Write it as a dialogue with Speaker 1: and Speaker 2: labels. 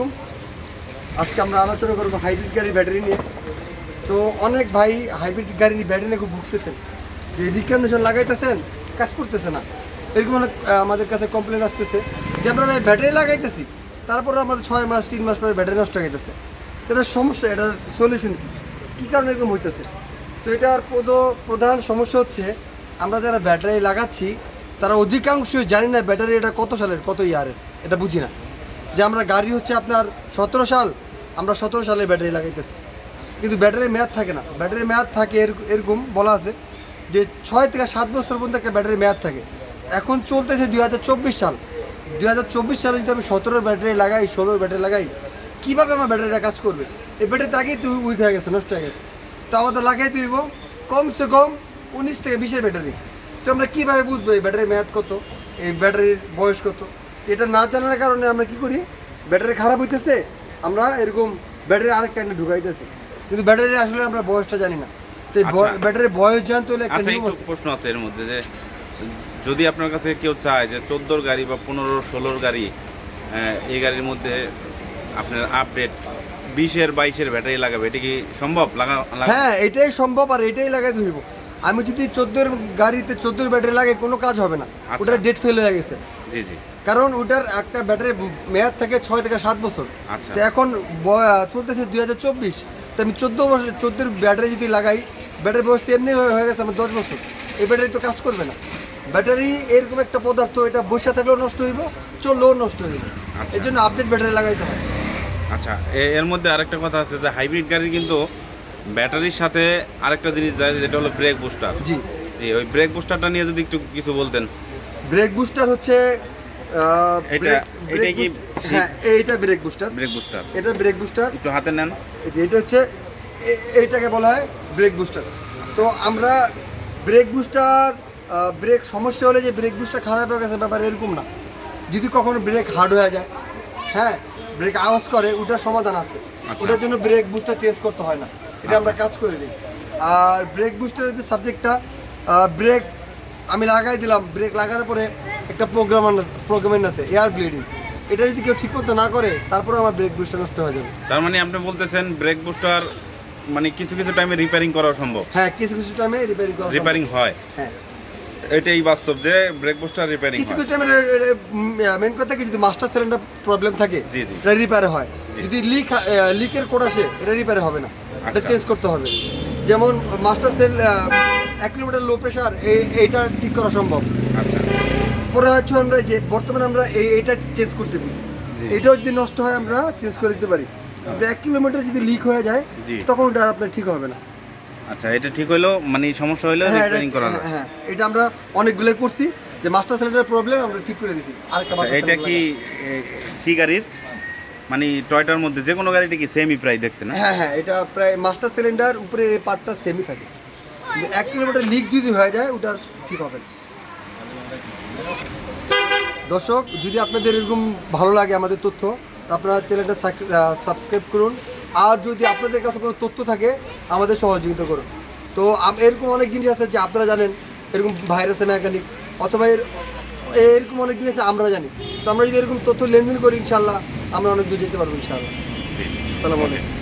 Speaker 1: আলাইকুম। আজকে আমরা আলোচনা করব হাইব্রিড গাড়ির ব্যাটারি নিয়ে। তো অনেক ভাই হাইব্রিড গাড়ির ব্যাটারি নিয়ে খুব ভুগতেছেন। যে রিকন্ডিশন লাগাইতেছেন, কাজ করতেছে না। এরকম অনেক আমাদের কাছে কমপ্লেন আসতেছে যে আমরা ব্যাটারি লাগাইতেছি, তারপরে আমাদের ছয় মাস, তিন মাস পরে ব্যাটারি নষ্ট হয়ে গেছে এটার সমস্যা এটার সলিউশন কী? কী কারণে এরকম হইতেছে? তো এটার প্রধান সমস্যা হচ্ছে, আমরা যারা ব্যাটারি লাগাচ্ছি, তারা অধিকাংশই জানি না ব্যাটারি এটা কত সালের, কত ইয়ারের। এটা বুঝি না। যে আমরা গাড়ি হচ্ছে আপনার সতেরো সাল, আমরা সতেরো সালে ব্যাটারি লাগাইতেছি। কিন্তু ব্যাটারির মেয়াদ থাকে না। ব্যাটারির মেয়াদ থাকে এর- এরকম বলা আছে যে ছয় থেকে সাত বছর পর্যন্ত একটা ব্যাটারির মেয়াদ থাকে। এখন চলতেছে দুই হাজার চব্বিশ সাল। দুই হাজার চব্বিশ সালে যদি আমি সতেরোর ব্যাটারি লাগাই, ষোলোর ব্যাটারি লাগাই, কীভাবে আমার ব্যাটারিটা কাজ করবে? এই ব্যাটারি আগেই তুই উইক হয়ে গেছে, নষ্ট হয়ে গেছে। তো আমাদের লাগাই তুইব কমসে কম উনিশ থেকে বিশের ব্যাটারি। তো আমরা কীভাবে বুঝব এই ব্যাটারির মেয়াদ কত? এই ব্যাটারির বয়স কত? এটা না জানার কারণে আমরা কি করি? ব্যাটারি খারাপ হইতেছে আমরা এরকম ব্যাটারি আরেকটা এনে ঢুকাইতেছি। কিন্তু ব্যাটারি আসলে আমরা বয়সটা জানি না। তো
Speaker 2: আচ্ছা।
Speaker 1: ব্যাটারির বয়স জানতে হলে একটা
Speaker 2: আচ্ছা প্রশ্ন আছে এর মধ্যে যে যদি আপনার কাছে কেউ চায় যে চোদ্দোর গাড়ি বা পনেরো ষোলোর গাড়ি এই গাড়ির মধ্যে আপনার আপডেট বিশের বাইশের ব্যাটারি লাগাবে এটা কি সম্ভব? লাগা
Speaker 1: হ্যাঁ এটাই সম্ভব আর এটাই লাগাইতে হইব আমি যদি চোদ্দোর গাড়িতে চোদ্দোর ব্যাটারি লাগে কোনো কাজ হবে না। ওটার ডেট ফেল হয়ে গেছে।
Speaker 2: জি জি।
Speaker 1: কারণ ওটার একটা ব্যাটারি মেয়াদ থাকে ছয় থেকে সাত বছর।
Speaker 2: আচ্ছা।
Speaker 1: তো এখন চলতেছে দুই হাজার চব্বিশ। তো আমি চোদ্দ বছর চোদ্দোর ব্যাটারি যদি লাগাই ব্যাটারি বয়স তো এমনি হয়ে গেছে আমার দশ বছর। এই ব্যাটারি তো কাজ করবে না। ব্যাটারি এরকম একটা পদার্থ এটা বসে থাকলেও নষ্ট হইব চললেও নষ্ট হইব।
Speaker 2: আচ্ছা।
Speaker 1: এই জন্য আপডেট ব্যাটারি লাগাইতে হয়।
Speaker 2: আচ্ছা এর মধ্যে আরেকটা কথা আছে যে হাইব্রিড গাড়ি কিন্তু ব্যাটারির সাথে আরেকটা জিনিস যায় যেটা হলো ব্রেক বুস্টার
Speaker 1: জি।
Speaker 2: ওই ব্রেক বুস্টারটা নিয়ে যদি একটু কিছু বলতেন।
Speaker 1: ব্রেক বুস্টার হচ্ছে
Speaker 2: এটা-
Speaker 1: ব্রেক-
Speaker 2: এটা কি-
Speaker 1: হ্যাঁ এইটা ব্রেক বুস্টার
Speaker 2: ব্রেক বুস্টার
Speaker 1: এটা ব্রেক বুস্টার
Speaker 2: একটু হাতে নেন।
Speaker 1: এটা হচ্ছে এইটাকে বলা হয় ব্রেক বুস্টার তো আমরা ব্রেক বুস্টার ব্রেক সমস্যা হলে যে ব্রেক বুস্টার খারাপ হয়ে গেছে ব্যাপার এরকম না। যদি কখনো ব্রেক হার্ড হয়ে যায় হ্যাঁ ব্রেক আওয়াজ করে ওটার সমাধান আছে।
Speaker 2: আচ্ছা।
Speaker 1: ওটার জন্য ব্রেক বুস্টার চেঞ্জ করতে হয় না। এটা আমরা কাজ করে দিই। আর ব্রেক বুস্টারের যে সাবজেক্টটা ব্রেক আমি লাগাই দিলাম ব্রেক লাগানোর পরে একটা প্রোগ্রাম প্রোগ্রামের আছে এয়ার ব্লিডিং এটা যদি কেউ ঠিক করতে না করে তারপরে আমার ব্রেক বুস্টার নষ্ট হয়ে যাবে।
Speaker 2: তার মানে আপনি বলতেছেন ব্রেক বুস্টার মানে কিছু কিছু টাইমে রিপেয়ারিং করা সম্ভব?
Speaker 1: হ্যাঁ কিছু কিছু টাইমে রিপেয়ারিং করা
Speaker 2: রিপেয়ারিং হয়।
Speaker 1: হ্যাঁ।
Speaker 2: এটাই বাস্তব যে ব্রেক বুস্টার রিপেয়ারিং
Speaker 1: কিছু কিছু টাইমে মেন কথা কি যদি মাস্টার সিলিন্ডার প্রবলেম থাকে
Speaker 2: জি, জি।
Speaker 1: এটা রিপেয়ার হয়। যদি লিক লিকের কোড আসে এটা রিপেয়ার হবে না। এটা
Speaker 2: আচ্ছা।
Speaker 1: চেঞ্জ করতে হবে। যেমন মাস্টার সেল এক কিলোমিটার লো প্রেশার এইটা ঠিক করা সম্ভব।
Speaker 2: আচ্ছা।
Speaker 1: পরে হচ্ছে আমরা যে বর্তমানে আমরা এই এইটা চেঞ্জ করতেছি। এটাও যদি নষ্ট হয় আমরা চেঞ্জ করে দিতে পারি। কিন্তু এক কিলোমিটার যদি লিক হয়ে যায় তখন ওটা আর আপনার ঠিক হবে না।
Speaker 2: আচ্ছা এটা ঠিক হইল? মানে সমস্যা
Speaker 1: হ্যাঁ
Speaker 2: রিপেয়ারিং করা
Speaker 1: হ্যাঁ, হ্যাঁ এটা আমরা অনেকগুলো করছি। যে মাস্টার সিলিন্ডার প্রবলেম আমরা ঠিক করে দিছি। আরেকটা
Speaker 2: আচ্ছা, এটা কি কি গাড়ির? মানে টয়টার মধ্যে যে কোনো গাড়িটা কি সেমই প্রায় দেখতে না?
Speaker 1: হ্যাঁ হ্যাঁ এটা প্রায় মাস্টার সিলিন্ডার উপরে এই পার্টটা সেমই থাকে। এক কিলোমিটার লিক যদি হয়ে যায় ওটা ঠিক হবে না। দর্শক যদি আপনাদের এরকম ভালো লাগে আমাদের তথ্য আপনারা চ্যানেলটা সাবস্ক্রাইব করুন। আর যদি আপনাদের কাছে কোনো তথ্য থাকে আমাদের সহযোগিতা করুন। তো এরকম অনেক জিনিস আছে যে আপনারা জানেন এরকম ভাইরাসে মেকানিক অথবা এর এরকম অনেক জিনিস আছে আমরা জানি। তো আমরা যদি এরকম তথ্য লেনদেন করি ইনশাল্লাহ আমরা অনেক দূর যেতে পারব ইনশাল্লাহ। আসসালামু আলাইকুম।